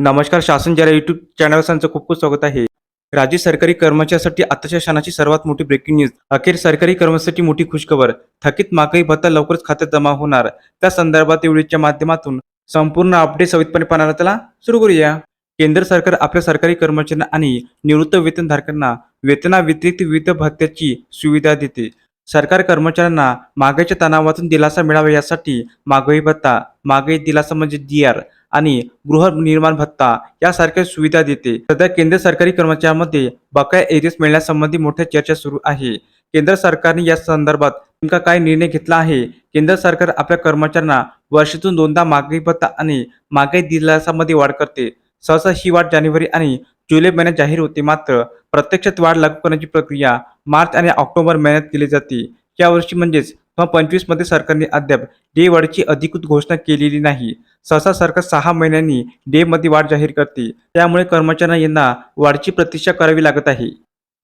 नमस्कार शासन जरा युट्यूब चॅनल त्यांचं खूप खूप स्वागत आहे. राज्य सरकारी कर्मचाऱ्यांसाठी आताच्या क्षणाची सर्वात मोठी ब्रेकिंग न्यूज अखेर सरकारी कर्मचाऱ्यांसाठी मोठी खुशखबर. थकीत महागाई भत्ता लवकरच खात्यात जमा होणार. त्या संदर्भात व्हिडिओच्या माध्यमातून संपूर्ण अपडेट सवितपणे पाहणार त्याला सुरू करूया. केंद्र सरकार आपल्या सरकारी कर्मचाऱ्यांना आणि निवृत्त वेतनधारकांना वेतनाव्यतिरिक्त विविध भत्त्याची सुविधा देते. सरकार कर्मचाऱ्यांना मागाईच्या तणावातून दिलासा मिळावा यासाठी महागाई भत्ता महागाई दिलासा म्हणजे डी आर आणि गृहनिर्माण भत्ता यासारख्या सुविधा देते. सध्या केंद्र सरकारी कर्मचाऱ्यांमध्ये बकाया एरियस मिळण्यासंबंधी मोठ्या चर्चा सुरू आहे. केंद्र सरकारने या संदर्भात नेमका काय निर्णय घेतला आहे? केंद्र सरकार आपल्या कर्मचाऱ्यांना वर्षातून दोनदा मागणी भत्ता आणि मागाई दिलासामध्ये वाढ करते. सहसा ही वाढ जानेवारी आणि जुलै महिन्यात जाहीर होते. मात्र प्रत्यक्षात वाढ लागू करण्याची प्रक्रिया मार्च आणि ऑक्टोबर महिन्यात केली जाते. यावर्षी म्हणजेच दोन पंचवीसमध्ये सरकारने अद्याप डे वाढीची अधिकृत घोषणा केलेली नाही. सहसा सरकार सहा महिन्यांनी डेमध्ये वाढ जाहीर करते. त्यामुळे कर्मचाऱ्यांना यांना वाढीची प्रतीक्षा करावी लागत आहे.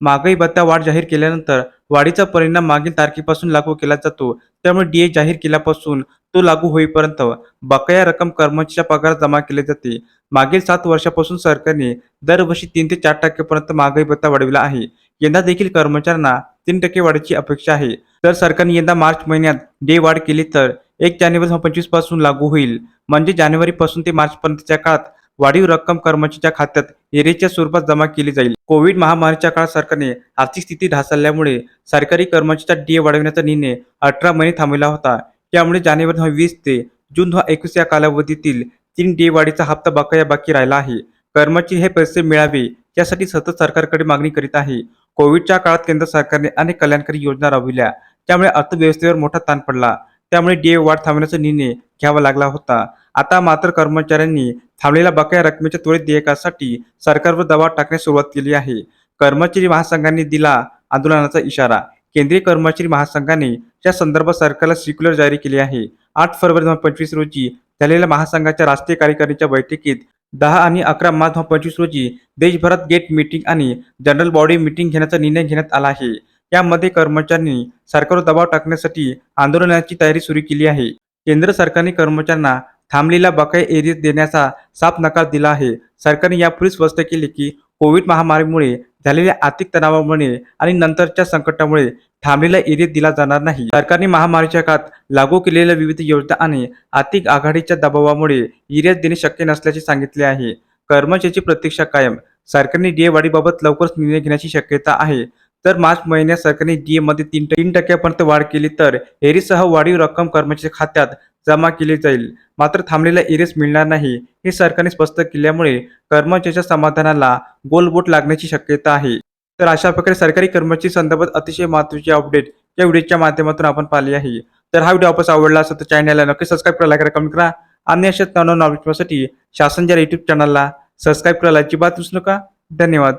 महागाई भत्ता वाढ जाहीर केल्यानंतर वाढीचा परिणाम मागील तारखेपासून लागू केला जातो. त्यामुळे डीए जाहीर केल्यापासून तो लागू होईपर्यंत बकाया रक्कम कर्मचाऱ्याच्या पगारात जमा केली जाते. मागील सात वर्षापासून सरकारने दरवर्षी तीन ते चार टक्केपर्यंत महागाई भत्ता वाढविला आहे. यंदा देखील कर्मचाऱ्यांना तीन टक्के वाढीची अपेक्षा आहे. तर सरकारने यंदा मार्च महिन्यात डे वाढ केली तर एक जानेवारी पंचवीसपासून लागू होईल. म्हणजे जानेवारी पासून ते मार्च पर्यंतच्या काळात वाढीव रक्कम कर्मचाऱ्याच्या खात्यात एरेच्या स्वरूपात जमा केली जाईल. कोविड महामारीच्या काळात सरकारने आर्थिक स्थिती ढासळल्यामुळे सरकारी कर्मचाऱ्याचा डीए वाढवण्याचा निर्णय अठरा महिने थांबविला होता. त्यामुळे जानेवारी दोन वीस ते जून दोन एकवीस या कालावधीतील तीन डे वाढीचा हप्ता बकाया बाकी राहिला आहे. कर्मचारी हे पैसे मिळावे यासाठी सतत सरकारकडे मागणी करीत आहे. कोविडच्या काळात केंद्र सरकारने अनेक कल्याणकारी योजना राबविल्या. त्यामुळे अर्थव्यवस्थेवर मोठा ताण पडला. त्यामुळे डीए वाढ थांबवण्याचा निर्णय घ्यावा लागला होता. आता मात्र कर्मचाऱ्यांनी थांबलेल्या बकाया रकमेच्या त्वरित देयकासाठी सरकारवर दबाव टाकण्यास सुरुवात केली आहे. कर्मचारी महासंघांनी दिला आंदोलनाचा इशारा. केंद्रीय कर्मचारी महासंघाने या संदर्भात सरकारला सिक्युलर जारी केली आहे. आठ फरवरी दोन हजार पंचवीस रोजी झालेल्या महासंघाच्या राष्ट्रीय कार्यकारिणीच्या बैठकीत दहा आणि अकरा मार्च दोन पंचवीस रोजी देशभरात गेट मीटिंग आणि जनरल बॉडी मीटिंग घेण्याचा निर्णय घेण्यात आला आहे. यामध्ये कर्मचाऱ्यांनी सरकारवर दबाव टाकण्यासाठी आंदोलनाची तयारी सुरू केली आहे. केंद्र सरकारने कर्मचाऱ्यांना थांबलेला बकाया एरियस देण्याचा साफ नकार दिला आहे. सरकारने यापूर्वी स्पष्ट केले की कोविड महामारीमुळे झालेल्या आर्थिक तणावामुळे आणि नंतरच्या संकटामुळे थांबलेला एरियस दिला जाणार नाही. सरकारने महामारीच्या काळात लागू केलेल्या विविध योजना आणि आर्थिक आघाडीच्या दबावामुळे एरियस देणे शक्य नसल्याचे सांगितले आहे. कर्मचाऱ्याची प्रतीक्षा कायम. सरकारने डीए वाढीबाबत लवकरच निर्णय घेण्याची शक्यता आहे. तर मार्च महिन्यात सरकारने डीए मध्ये तीन तीन टक्क्यापर्यंत वाढ केली तर हेरीसह वाढीव रक्कम कर्मचारी खात्यात जमा केली जाईल. मात्र थांबलेला इरेस मिळणार नाही. हे सरकारने स्पष्ट केल्यामुळे कर्मचाऱ्याच्या समाधानाला गोलबोट लागण्याची शक्यता आहे. तर अशा प्रकारे सरकारी कर्मचारी संदर्भात अतिशय महत्त्वाची अपडेट या व्हिडिओच्या माध्यमातून आपण पाहिली आहे. तर हा व्हिडिओ आपण आवडला असेल तर चॅनलला नक्की सबस्क्राईब करायला करा कमेंट करा आणि अशाच नवनवीन नॉलेजसाठी शासन जर युट्यूब चॅनलला सबस्क्राईब करायला अजिबात विसरू नका. धन्यवाद.